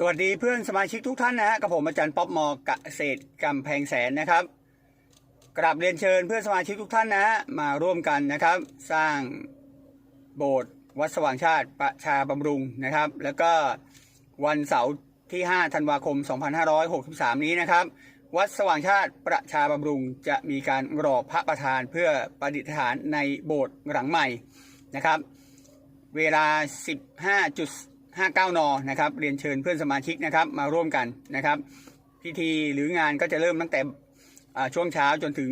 สวัสดีเพื่อนสมาชิกทุกท่านนะฮะกับผมอาจารย์ป๊อปมอเกษตรกำแพงแสนนะครับกราบเรียนเชิญเพื่อนสมาชิกทุกท่านนะฮะมาร่วมกันนะครับ สร้างโบสถ์วัดสว่างชาติประชาบำรุงนะครับ แล้วก็วันเสาร์ที่ 5 ธันวาคม 2563 นี้นะครับ วัดสว่างชาติประชาบำรุงจะมีการรอพระประธานเพื่อประดิษฐานในโบสถ์หลังใหม่นะครับ เวลา 59นนะครับเรียนเชิญเพื่อนสมาชิกนะครับมาร่วมกันนะครับ พิธีหรืองานก็จะเริ่มตั้งแต่ช่วงเช้าจนถึง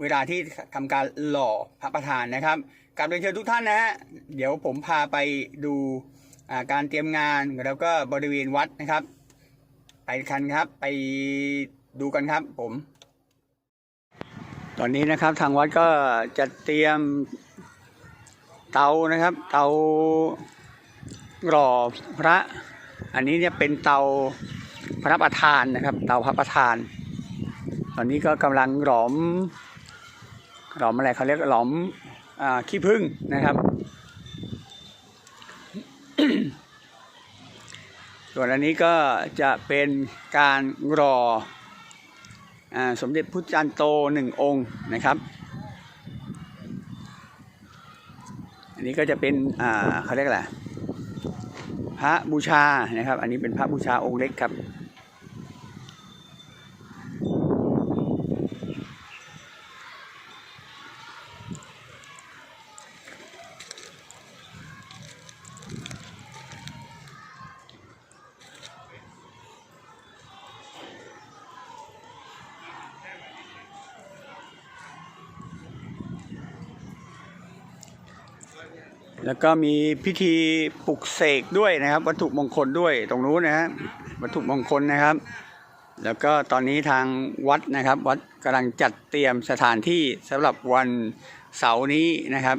เวลาที่ทำการหล่อพระประธานนะครับกราบเรียนเชิญทุกท่านนะฮะเดี๋ยวผมพาไปดูการเตรียมงานแล้วก็บริเวณวัดนะครับ ไปกันครับไปดูกันครับผม ตอนนี้นะครับทางวัดก็จะเตรียมเตานะครับ เตา หล่อพระ อันนี้เนี่ยเป็นเตาพระประธานนะครับ เตาพระประธาน ตอนนี้ก็กำลังหลอมหลอมอะไรเขาเรียกหลอมอขี้ผึ้งนะครับ ส่วนอันนี้ก็จะเป็นการรออสมเด็จพุทธจารย์โตหนึ่งองค์นะครับ อันนี้ก็จะเป็นเขาเรียกอะไร พระบูชานะครับ อันนี้เป็นพระบูชาองค์เล็กครับ แล้วก็มีพิธีปลุกเสกด้วยนะครับ วัตถุมงคลด้วยตรงนู้นนะฮะวัตถุมงคลนะครับ แล้วก็ตอนนี้ทางวัดนะครับ วัดกำลังจัดเตรียมสถานที่สำหรับวันเสาร์นี้นะครับ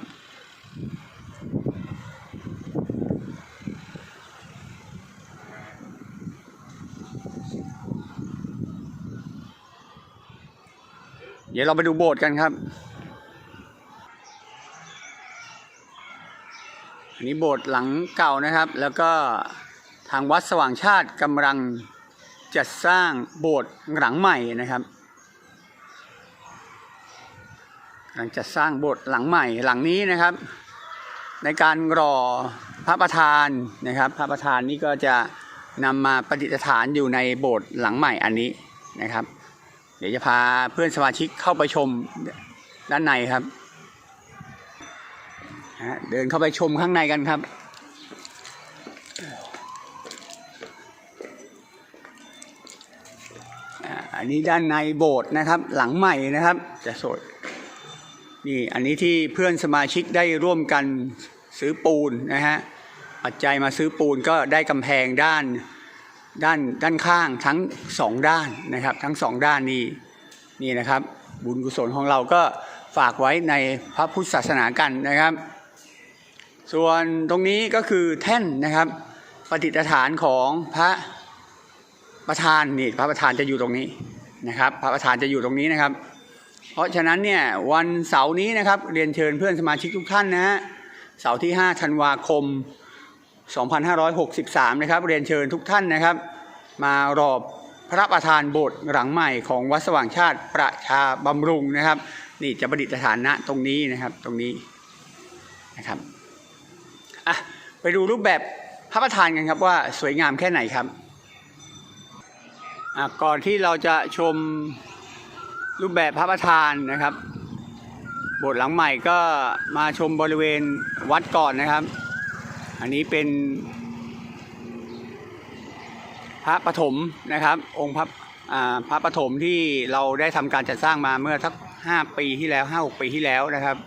เดี๋ยวเราไปดูโบสถ์กันครับ อันนี้โบสถ์หลังเก่านะครับ แล้วก็ทางวัดสว่างชาติกำลังจัดสร้างโบสถ์หลังใหม่นะครับกำลังจัดสร้างโบสถ์หลังใหม่หลังนี้นะครับ ในการรอพระประธานนะครับ พระประธานนี่ก็จะนำมาประดิษฐานอยู่ในโบสถ์หลังใหม่อันนี้นะครับ เดี๋ยวจะพาเพื่อนสมาชิกเข้าไปชมด้านในครับ เดินเข้าไปชมข้างในกันครับอันนี้ด้านในโบสถ์นะครับ หลังใหม่นะครับ จะสวยนี่อันนี้ที่เพื่อนสมาชิกได้ร่วมกันซื้อปูนนะฮะปัจจัยมาซื้อปูนก็ได้กำแพงด้านด้านด้านข้างทั้งสองด้านนะครับ ทั้งสองด้านนี่นี่นะครับ บุญกุศลของเราก็ฝากไว้ในพระพุทธศาสนากันนะครับ ส่วนตรงนี้ก็คือแท่นนะครับปฏิฐานของพระประธานนี่พระประธานจะอยู่ตรงนี้นะครับ พระประธานจะอยู่ตรงนี้นะครับ เพราะฉะนั้นเนี่ยวันเสาร์นี้นะครับเรียนเชิญเพื่อนสมาชิกทุกท่านนะฮะเสาร์ที่ 5 ธันวาคม 2563 นะครับ เรียนเชิญทุกท่านนะครับ มารอบพระประธานโบสถ์หลังใหม่ของวัดสว่างชาติประชาบำรุงนะครับ นี่จะประดิษฐานณตรงนี้นะครับตรงนี้นะครับ อะไปดูรูปแบบพระประธานกันครับว่าสวยงามแค่ไหนครับอะก่อนที่เราจะชมรูปแบบพระประธานนะครับโบสถ์หลังใหม่ก็มาชมบริเวณวัดก่อนนะครับ อันนี้เป็น พระปฐมนะครับ องค์พระอ่าพระปฐมที่เราได้ทำการจัดสร้างมาเมื่อสักห้าปีที่แล้วห้าหกปีที่แล้วนะครับ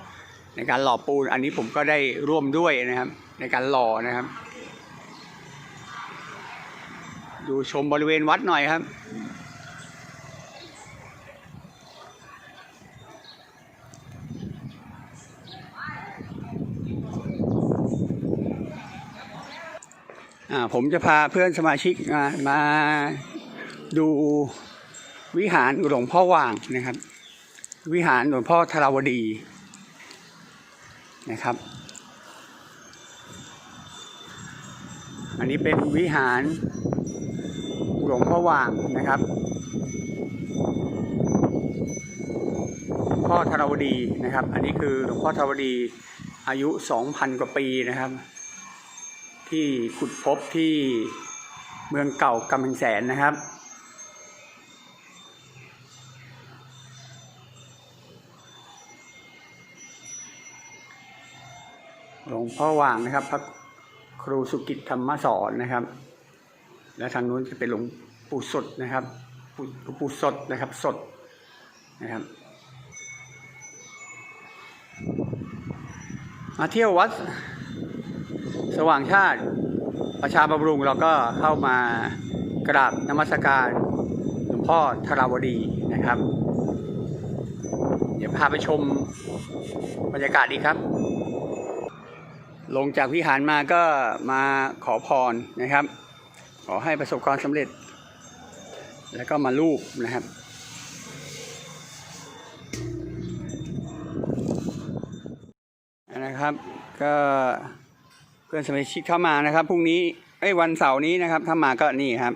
ในการหล่อปูนอันนี้ผมก็ได้ร่วมด้วยนะครับ ในการหล่อนะครับ ดูชมบริเวณวัดหน่อยครับอ่าผมจะพาเพื่อนสมาชิกมามาดูวิหารหลวงพ่อว่างนะครับ วิหารหลวงพ่อธราวดี นะครับ อันนี้เป็นวิหารหลวงพ่อว่างนะครับ พ่อธรวดีนะครับ อันนี้คือหลวงพ่อธรวดีอายุ 2,000 กว่าปีนะครับ ที่ขุดพบที่เมืองเก่ากำแพงแสนนะครับ หลว งพ่อว่างนะครับ พระครูสุกิจธรรมสอนนะครับ และทางนู้นจะเป็นหลวงปู่สดนะครับปู่หลวงปู่สดนะครับสดนะครับมาเที่ยววัดสว่างชาติประชาบำรุงเราก็เข้ามากราบนมัสการหลวงพ่อธราวดีนะครับ เดี๋ยวพาไปชมบรรยากาศดีครับ ลงจากวิหารมาก็มาขอพรนะครับ ขอให้ประสบความสำเร็จ แล้วก็มาลูบนะครับนะครับก็เพื่อนสมาชิกเข้ามานะครับพรุ่งนี้ไอ้ยวันเสาร์นี้นะครับ ถ้ามาก็นี่ครับ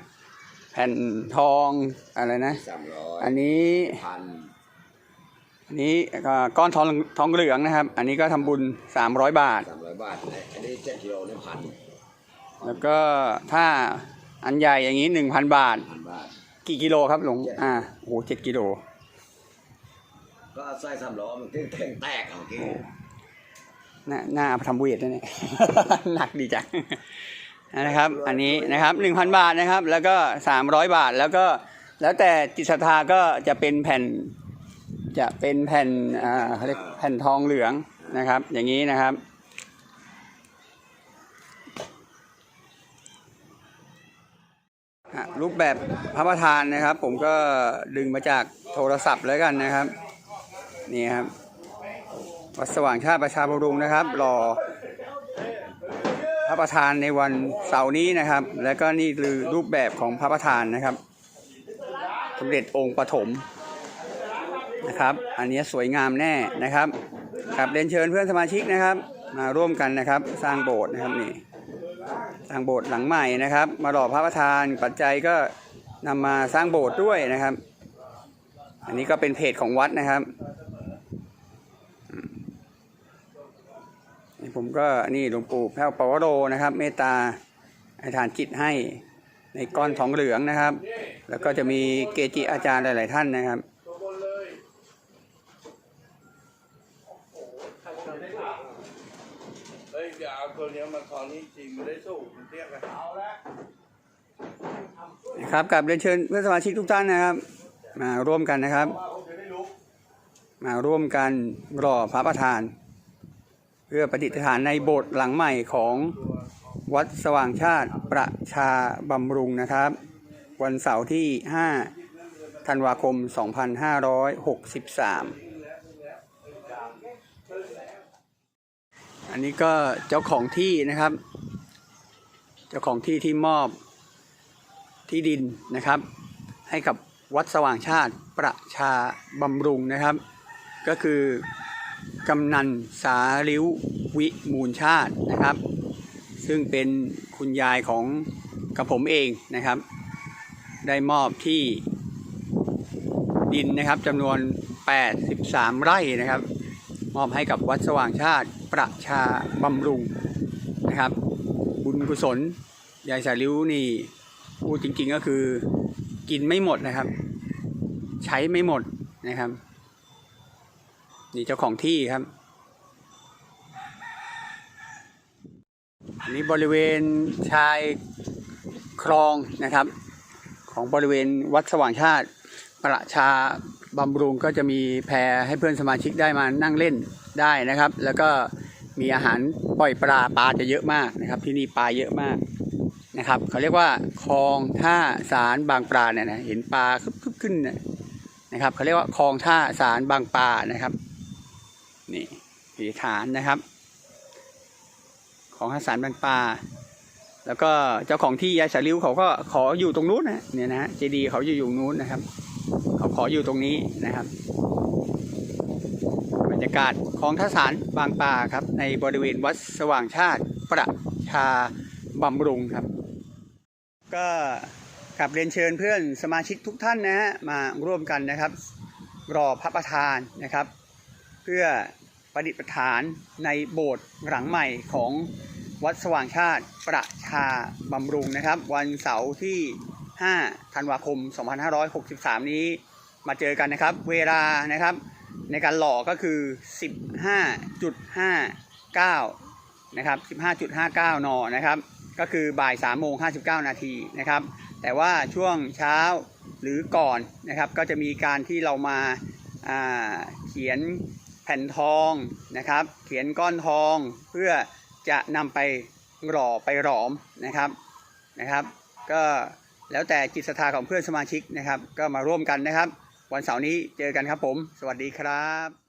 แผ่นทองอะไรนะสามร้อยอันนี้พั นอันนี้ก็ก้อนทองทองเหลืองนะครับ อันนี้ก็ทำบุญ 300 บาทสามร้อยบาท อันนี้เจ็ดกิโลนี่พันแล้วก็ถ้าอันใหญ่อย่างนี้ 1,000บาทพันบาท กี่กิโลครับหลวงอ่าโอ้โหเจ็ดกิโล ก็ใส่สามล้อมันถึงแข็งแตกเอาที่น่าน่าเอาไปทำเวทนะเนี่ยหนักดีจังนะครับ อันนี้นะครับหนึ่งพันบาทนะครับ แล้วก็สามร้อยบาทแล้วก็แล้วแต่จิตศรัทธาก็จะเป็นแผ่น จะเป็นแผ่นอ่าเขาเรียกแผ่นทองเหลืองนะครับ อย่างนี้นะครับ รูปแบบพระประธานนะครับ ผมก็ดึงมาจากโทรศัพท์แล้วกันนะครับ นี่ครับวัดสว่างชาติประชาบรุงนะครับรอพระประธานในวันเสาร์นี้นะครับ แล้วก็นี่คือรูปแบบของพระประธานนะครับสมเด็จองค์ปฐม นะครับ อันนี้สวยงามแน่นะครับครับเรียนเชิญเพื่อนสมาชิกนะครับ มาร่วมกันนะครับ สร้างโบสถ์นะครับนี่สร้างโบสถ์หลังใหม่นะครับ มาหล่อพระประธานปัจจัยก็นำมาสร้างโบสถ์ด้วยนะครับ อันนี้ก็เป็นเพจของวัดนะครับนี่ผมก็นี่หลวงปู่แพ้วปวโรนะครับ เมตตาให้ทานจิตให้ในก้อนทองเหลืองนะครับ แล้วก็จะมีเกจิอาจารย์หลาย ๆ ท่านนะครับ เฮ้ยเดี๋ยวเอา ตัวเนี้ยมาคอนี้จริงไม่ได้สู้มันเทียบกันเอาละนะครับกับเรียนเชิญเพื่อนสมาชิกทุกท่านนะครับ มาร่วมกันนะครับ มาร่วมกันรอพระประธาน เพื่อประดิษฐานในโบสถ์หลังใหม่ของวัดสว่างชาติประชาบำรุงนะครับ วันเสาร์ที่ 5 ธันวาคม 2563 อันนี้ก็เจ้าของที่นะครับ เจ้าของที่ที่มอบที่ดินนะครับ ให้กับวัดสว่างชาติประชาบำรุงนะครับ ก็คือกำนันสาริ้ววิมูลชาตินะครับ ซึ่งเป็นคุณยายของกับผมเองนะครับ ได้มอบที่ดินนะครับจำนวน 83 ไร่นะครับ มอบให้กับวัดสว่างชาติประชาบำรุงนะครับ บุญกุศลยายสาริ้วนี่พูดจริงๆก็คือกินไม่หมดนะครับ ใช้ไม่หมดนะครับ นี่เจ้าของที่ครับ อันนี้บริเวณชายคลองนะครับ ของบริเวณวัดสว่างชาติประชา บำรุงก็จะมีแพรให้เพื่อนสมาชิกได้มานั่งเล่นได้นะครับ แล้วก็มีอาหารปล่อยปลาปลาจะเยอะมากนะครับ ที่นี่ปลาเยอะมากนะครับเขาเรียกว่าคลองท่าสารบางปลาเนี่ยนะเห็นปลาคึบคึบขึ้นนะครับเขาเรียกว่าคลองท่าสารบางปลานะครับนี่ผีฐานนะครับ ของท่าสารบางปลาแล้วก็เจ้าของที่ยายสาริ้วเขาก็ขออยู่ตรงนู้นนะเนี่ยนะเจดีเขาอยู่อยู่นู้นนะครับ ขออยู่ตรงนี้นะครับบรรยากาศของท่าสารบางปลาครับ ในบริเวณวัดสว่างชาติประชาบำรุงครับ ก็กลับเรียนเชิญเพื่อนสมาชิกทุกท่านนะฮะมาร่วมกันนะครับ รอพระประธานนะครับ เพื่อประดิษฐานในโบสถ์หลังใหม่ของวัดสว่างชาติประชาบำรุงนะครับ วันเสาร์ที่ 5 ธันวาคม 2563 นี้ มาเจอกันนะครับ เวลานะครับ ในการหล่อก็คือ 15.59 นะครับ 15.59 น นะครับ ก็คือบ่าย3โมง59 นาทีนะครับ แต่ว่าช่วงเช้าหรือก่อนนะครับ ก็จะมีการที่เรามาาเขียนแผ่นทองนะครับ เขียนก้อนทองเพื่อจะนำไปหล่อไปหลอมนะครับนะครับ ก็แล้วแต่จิตศรัทธาของเพื่อนสมาชิกนะครับ ก็มาร่วมกันนะครับ วันเสาร์นี้เจอกันครับผม สวัสดีครับ